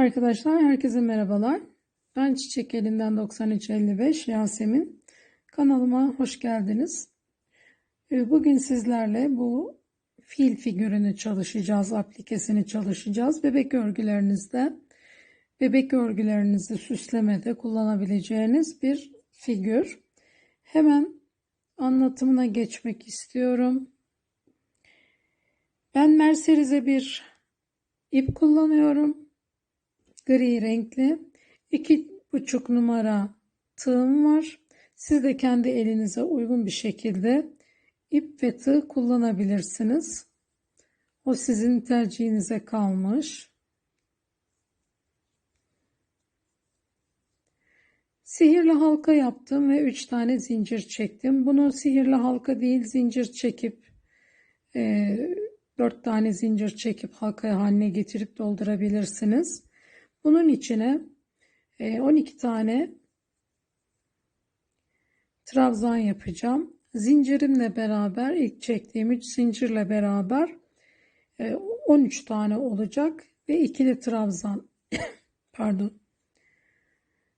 Arkadaşlar herkese merhabalar. Ben Çiçek Elinden 9355 Yasemin. Kanalıma hoş geldiniz. Ee, Bugün sizlerle bu fil figürünü çalışacağız, aplikesini çalışacağız. Bebek örgülerinizde, bebek örgülerinizi süslemede kullanabileceğiniz bir figür. Hemen anlatımına geçmek istiyorum. Ben merserize bir ip kullanıyorum gri renkli. iki buçuk numara tığım var. Siz de kendi elinize uygun bir şekilde ip ve tığ kullanabilirsiniz. O sizin tercihinize kalmış. Sihirli halka yaptım ve 3 tane zincir çektim. Bunu sihirli halka değil zincir çekip e, 4 tane zincir çekip halka haline getirip doldurabilirsiniz. Bunun içine 12 e, tane trabzan yapacağım. Zincirimle beraber ilk çektiğim 3 zincirle beraber 13 e, tane olacak ve ikili trabzan. Pardon.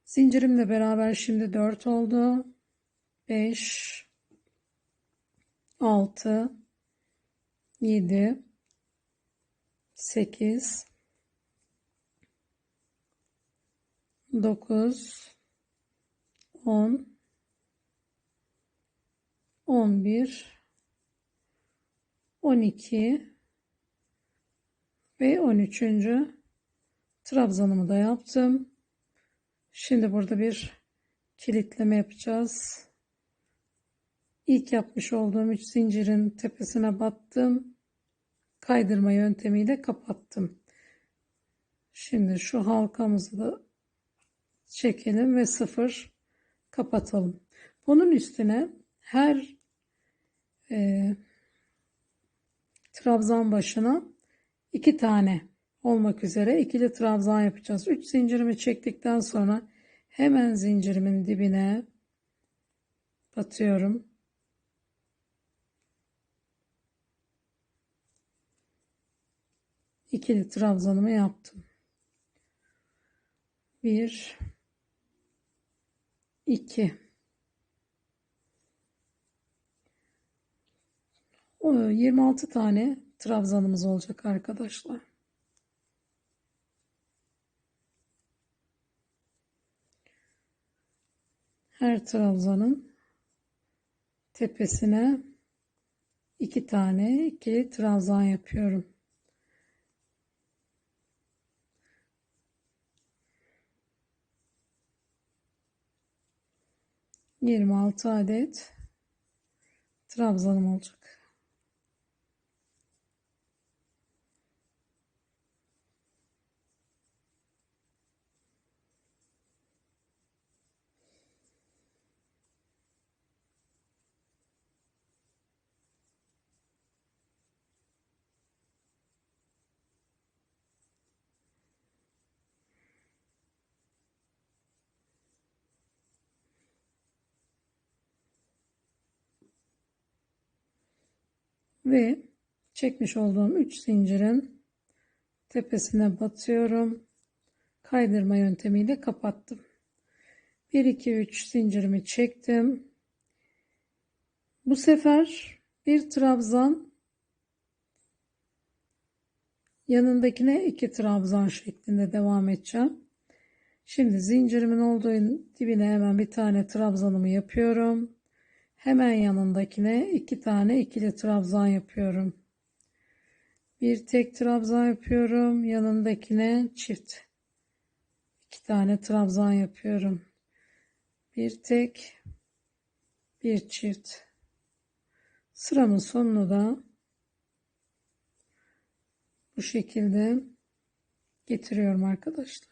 Zincirimle beraber şimdi 4 oldu. 5 6 7 8 9 10 11 12 ve 13. trabzanımı da yaptım. Şimdi burada bir kilitleme yapacağız. İlk yapmış olduğum 3 zincirin tepesine battım. Kaydırma yöntemiyle kapattım. Şimdi şu halkamızı da çekelim ve sıfır kapatalım. Bunun üstüne her e, trabzan başına iki tane olmak üzere ikili trabzan yapacağız. Üç zincirimi çektikten sonra hemen zincirimin dibine batıyorum. İkili trabzanımı yaptım. Bir 2 26 tane trabzanımız olacak arkadaşlar. Her trabzanın tepesine iki tane ikili trabzan yapıyorum. 26 adet trabzanım olacak. Ve çekmiş olduğum 3 zincirin tepesine batıyorum. Kaydırma yöntemiyle kapattım. 1 2 3 zincirimi çektim. Bu sefer bir trabzan yanındakine iki trabzan şeklinde devam edeceğim. Şimdi zincirimin olduğu dibine hemen bir tane trabzanımı yapıyorum. Hemen yanındakine iki tane ikili trabzan yapıyorum. Bir tek trabzan yapıyorum. Yanındakine çift. iki tane trabzan yapıyorum. Bir tek bir çift. Sıramın sonunu da bu şekilde getiriyorum arkadaşlar.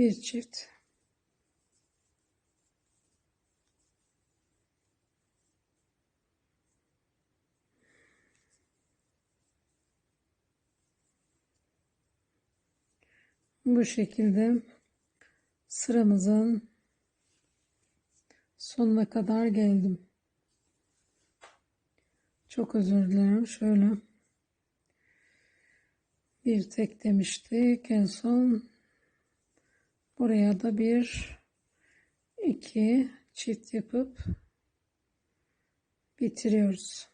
bir çift bu şekilde sıramızın sonuna kadar geldim. Çok özür dilerim. Şöyle bir tek demiştik. En son buraya da bir iki çift yapıp bitiriyoruz.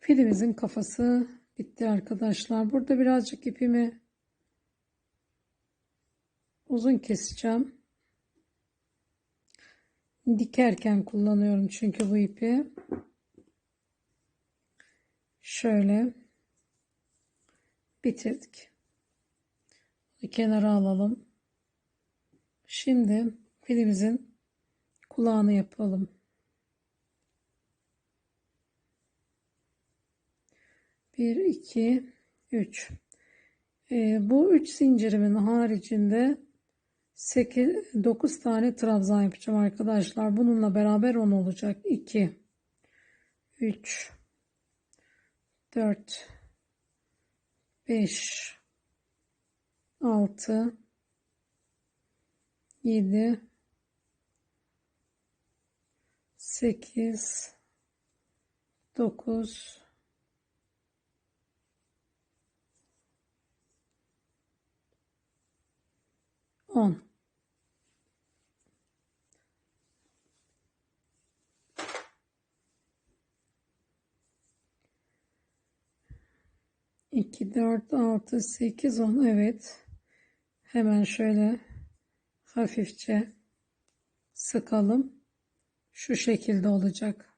Filimizin kafası bitti arkadaşlar. Burada birazcık ipimi uzun keseceğim. Dikerken kullanıyorum çünkü bu ipi. Şöyle bitirdik. Kenara alalım. Şimdi filimizin kulağını yapalım. Bir, iki, üç. Ee, bu üç zincirimin haricinde 8, 9 tane trabzan yapacağım arkadaşlar. Bununla beraber 10 olacak. 2, 3, 4, 5, 6, 7, 8, 9, 10. İki, dört, altı, sekiz, on. Evet. Hemen şöyle hafifçe sıkalım. Şu şekilde olacak.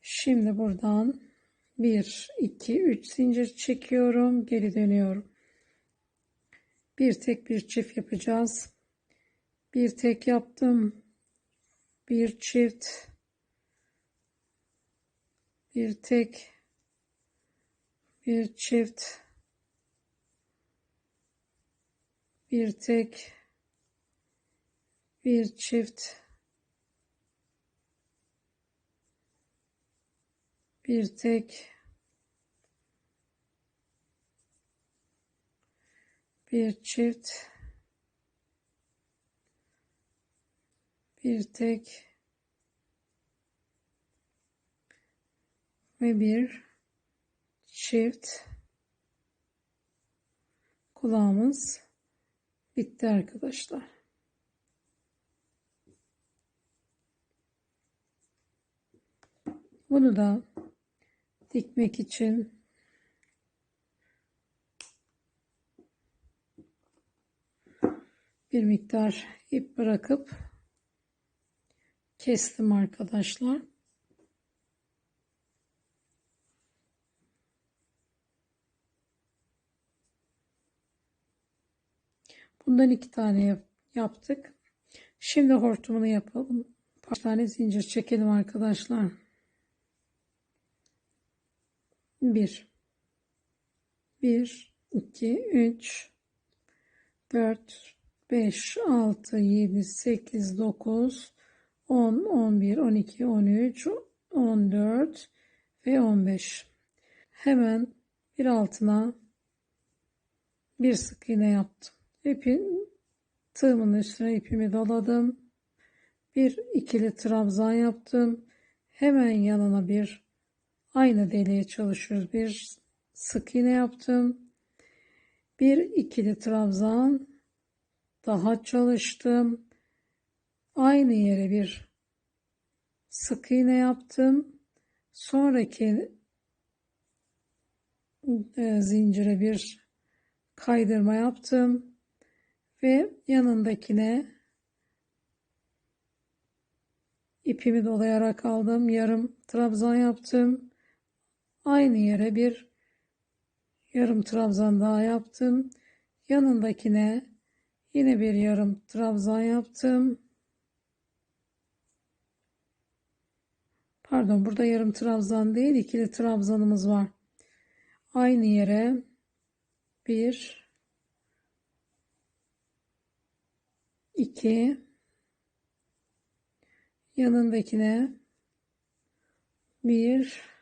Şimdi buradan 1, 2, 3 zincir çekiyorum. Geri dönüyorum. Bir tek bir çift yapacağız. Bir tek yaptım. Bir çift. Bir tek. Bir çift. Bir tek. Bir çift. Bir tek bir çift bir tek ve bir çift kulağımız bitti arkadaşlar. Bunu da dikmek için bir miktar ip bırakıp kestim arkadaşlar. Bundan iki tane yaptık. Şimdi hortumunu yapalım. Bir tane zincir çekelim arkadaşlar. 1 1 2 3 4 5 6 7 8 9 10 11 12 13 14 ve 15 hemen bir altına bir sık iğne yaptım. İpin tığımın üstüne ipimi doladım. Bir ikili trabzan yaptım. Hemen yanına bir aynı deliğe çalışıyoruz. Bir sık iğne yaptım. Bir ikili trabzan daha çalıştım. Aynı yere bir sık iğne yaptım. Sonraki e, zincire bir kaydırma yaptım ve yanındakine ipimi dolayarak aldım. Yarım trabzan yaptım. Aynı yere bir yarım trabzan daha yaptım. Yanındakine yine bir yarım trabzan yaptım. Pardon burada yarım trabzan değil ikili trabzanımız var. Aynı yere bir iki yanındakine bir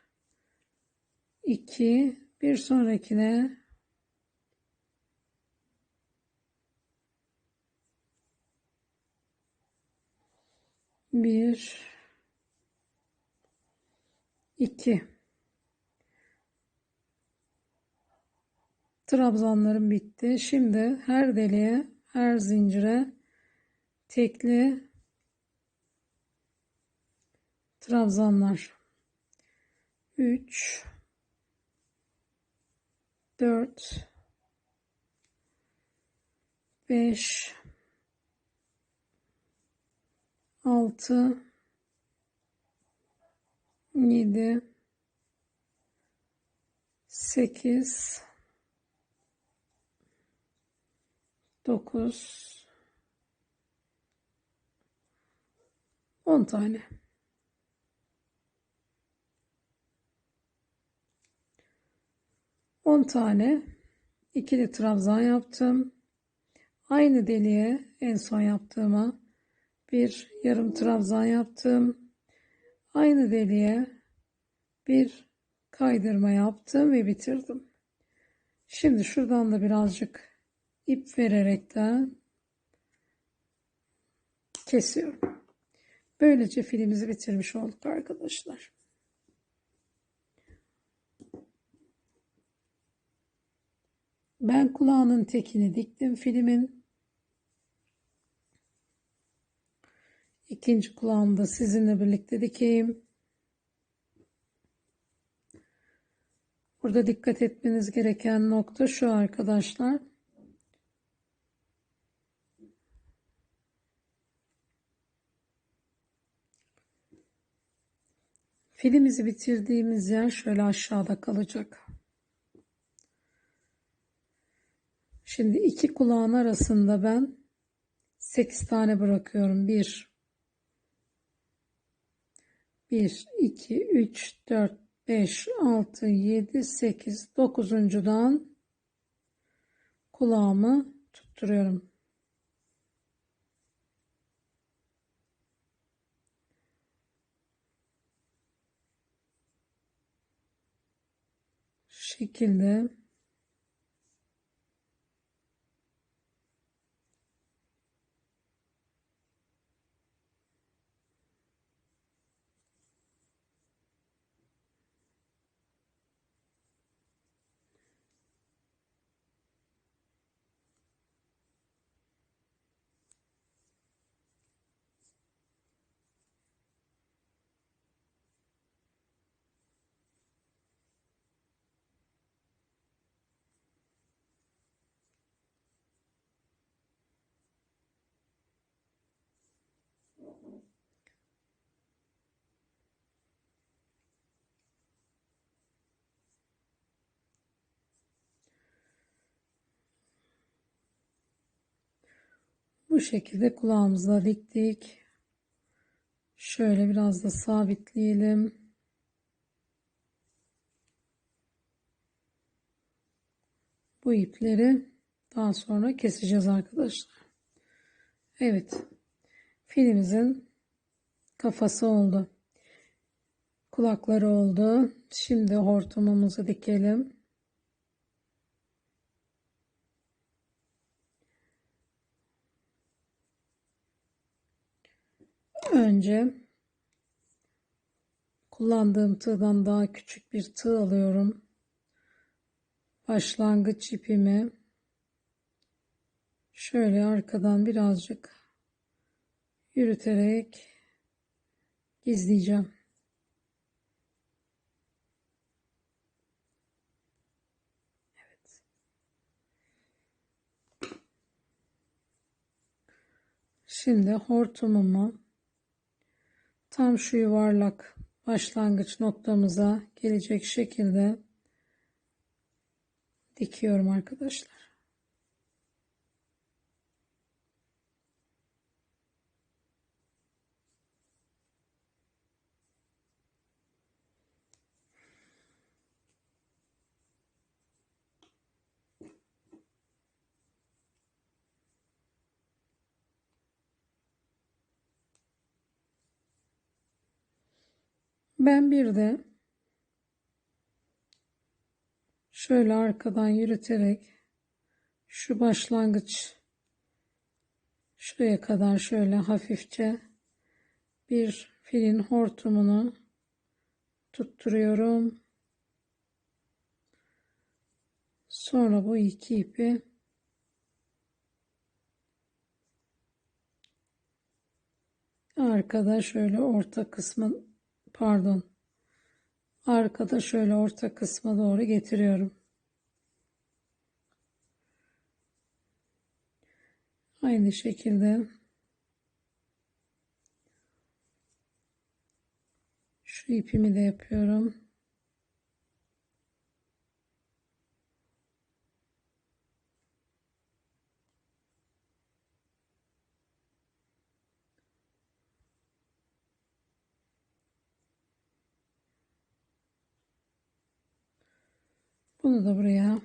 iki bir sonrakine. Bir. İki. Trabzanlarım bitti. Şimdi her deliğe her zincire tekli trabzanlar. 3 4 5 6 7 8 9 10 tane. 10 tane ikili trabzan yaptım. Aynı deliğe en son yaptığıma bir yarım trabzan yaptım. Aynı deliğe bir kaydırma yaptım ve bitirdim. Şimdi şuradan da birazcık ip vererekten kesiyorum. Böylece filimizi bitirmiş olduk arkadaşlar. Ben kulağının tekini diktim filmin. İkinci kulağımı da sizinle birlikte dikeyim. Burada dikkat etmeniz gereken nokta şu arkadaşlar. Filimizi bitirdiğimiz yer şöyle aşağıda kalacak. Şimdi iki kulağın arasında ben 8 tane bırakıyorum. 1 1 2 3 4 5 6 7 8 9.dan kulağımı tutturuyorum. Şekilde Bu şekilde kulağımıza diktik. Şöyle biraz da sabitleyelim. Bu ipleri daha sonra keseceğiz arkadaşlar. Evet. Filimizin kafası oldu. Kulakları oldu. Şimdi hortumumuzu dikelim. Önce kullandığım tığdan daha küçük bir tığ alıyorum. Başlangıç ipimi şöyle arkadan birazcık yürüterek gizleyeceğim. Evet. Şimdi hortumumu tam şu yuvarlak başlangıç noktamıza gelecek şekilde dikiyorum arkadaşlar. Ben bir de şöyle arkadan yürüterek şu başlangıç şuraya kadar şöyle hafifçe bir filin hortumunu tutturuyorum. Sonra bu iki ipi arkada şöyle orta kısmı pardon arkada şöyle orta kısma doğru getiriyorum. Aynı şekilde şu ipimi de yapıyorum. Bunu da buraya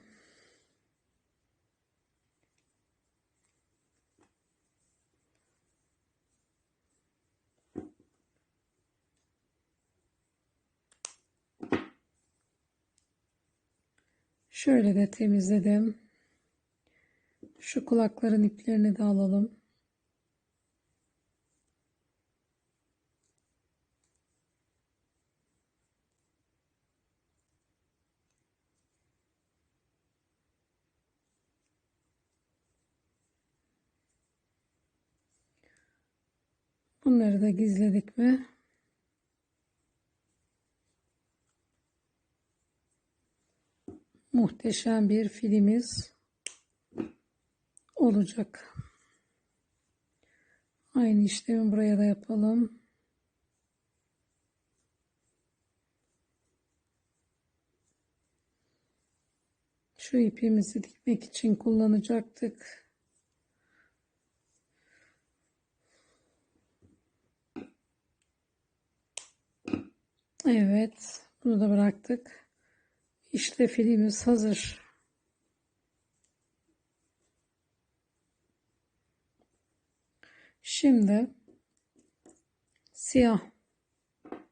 Şöyle de temizledim. Şu kulakların iplerini de alalım. Bunları da gizledik mi? Muhteşem bir filimiz olacak. Aynı işlemi buraya da yapalım. Şu ipimizi dikmek için kullanacaktık. Evet, bunu da bıraktık. İşte filmimiz hazır. Şimdi siyah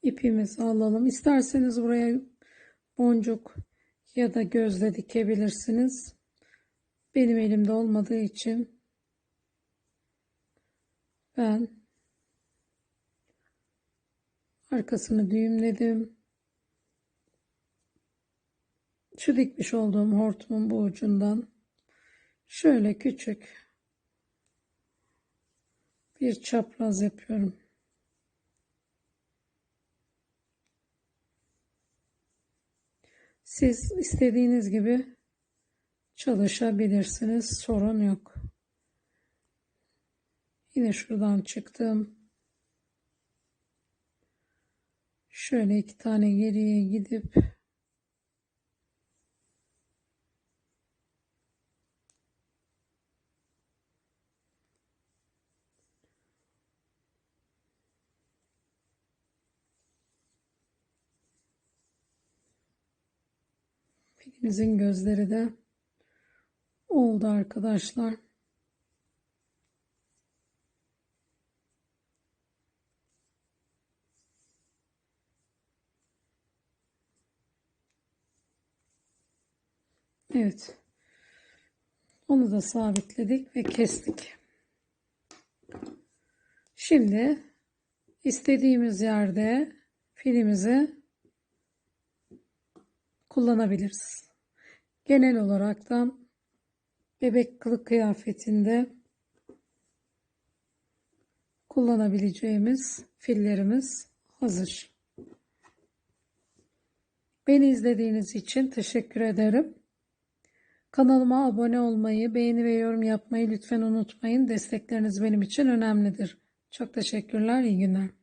ipimizi alalım. İsterseniz buraya boncuk ya da gözle dikebilirsiniz. Benim elimde olmadığı için ben arkasını düğümledim. Şu dikmiş olduğum hortumun bu ucundan şöyle küçük bir çapraz yapıyorum. Siz istediğiniz gibi çalışabilirsiniz. Sorun yok. Yine şuradan çıktım. Şöyle iki tane geriye gidip Pilimizin gözleri de oldu arkadaşlar. Evet. Onu da sabitledik ve kestik. Şimdi istediğimiz yerde filimizi kullanabiliriz. Genel olaraktan bebek kılık kıyafetinde kullanabileceğimiz fillerimiz hazır. Beni izlediğiniz için teşekkür ederim. Kanalıma abone olmayı, beğeni ve yorum yapmayı lütfen unutmayın. Destekleriniz benim için önemlidir. Çok teşekkürler, iyi günler.